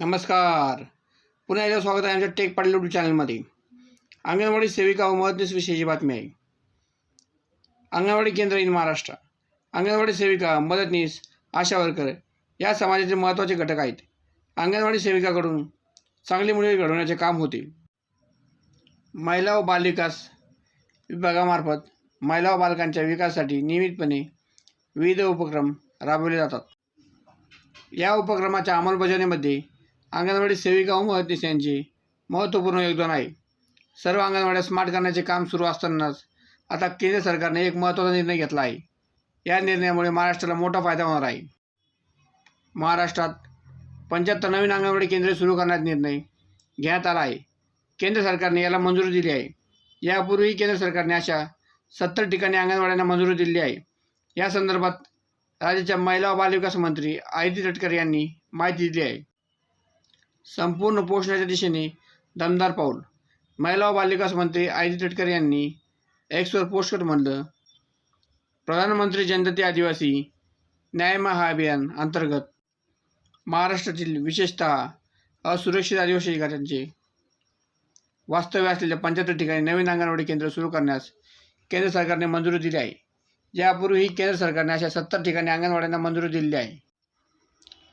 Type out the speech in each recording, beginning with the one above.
नमस्कार. पुन्हा एकदा स्वागत आहे आमच्या टेक पाटील यूट्यूब चॅनलमध्ये अंगणवाडी सेविका व मदतनीस विषयीची बातमी आहे. अंगणवाडी केंद्र इन महाराष्ट्र. अंगणवाडी सेविका मदतनीस आशा वर्कर या समाजाचे महत्त्वाचे घटक आहेत. अंगणवाडी सेविकाकडून चांगली मुले घडवण्याचे काम होते. महिला व बालविकास विभागामार्फत महिला व बालकांच्या विकासासाठी नियमितपणे विविध उपक्रम राबवले जातात. या उपक्रमाच्या अंमलबजावणीमध्ये अंगणवाडी सेविका व यांची महत्त्वपूर्ण योगदान आहे. सर्व अंगणवाड्या स्मार्ट करण्याचे काम सुरू असतानाच आता केंद्र सरकारने एक महत्त्वाचा निर्णय घेतला आहे. या निर्णयामुळे महाराष्ट्राला मोठा फायदा होणार आहे. महाराष्ट्रात पंच्याहत्तर नवीन अंगणवाडी केंद्रे सुरू करण्याचा निर्णय घेण्यात आला आहे. केंद्र सरकारने याला मंजुरी दिली आहे. यापूर्वी केंद्र सरकारने अशा सत्तर ठिकाणी अंगणवाड्यांना मंजुरी दिली आहे. या संदर्भात राज्याच्या महिला व बालविकास मंत्री आदिती तटकरे यांनी माहिती दिली आहे. संपूर्ण पोषणाच्या दिशेने दमदार पाऊल. महिला व बालविकास मंत्री आयजी तटकर यांनी एक्सवर पोस्ट करत म्हणलं प्रधानमंत्री जनजाती आदिवासी न्याय महा अभियान अंतर्गत महाराष्ट्रातील विशेषतः असुरक्षित आदिवासी घरांचे वास्तव्य असलेल्या पंच्याहत्तर ठिकाणी नवीन अंगणवाडी केंद्र सुरू करण्यास केंद्र सरकारने मंजुरी दिली आहे. यापूर्वी केंद्र सरकारने अशा सत्तर ठिकाणी अंगणवाड्यांना मंजुरी दिलेली आहे.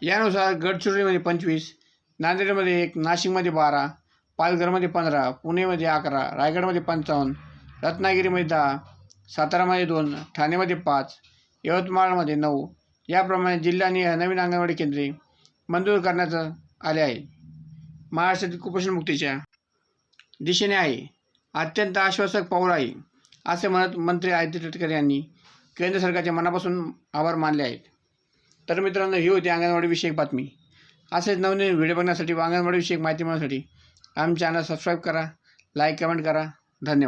यानुसार गडचिरोलीमध्ये पंचवीस नांदेडमध्ये एक नाशिकमध्ये बारा पालघरमध्ये पंधरा पुणेमध्ये अकरा रायगडमध्ये पंचावन्न रत्नागिरीमध्ये दहा सातारामध्ये दोन ठाणेमध्ये पाच यवतमाळमध्ये नऊ. याप्रमाणे जिल्ह्याने नवीन अंगणवाडी केंद्रे मंजूर करण्यात आले आहे. महाराष्ट्रातील कुपोषणमुक्तीच्या दिशेने आहे. अत्यंत आश्वासक पाऊल आहे असे म्हणत मंत्री आदित्य तटकरे यांनी केंद्र सरकारच्या मनापासून आभार मानले आहेत. तर मित्रांनो ही होती अंगणवाडीविषयक बातमी. असेच नवनवीन व्हिडिओ बघण्यासाठी व अंगणवाडीविषयक माहिती मिळवण्यासाठी आमच्या चॅनल सबस्क्राईब करा लाईक कमेंट करा. धन्यवाद.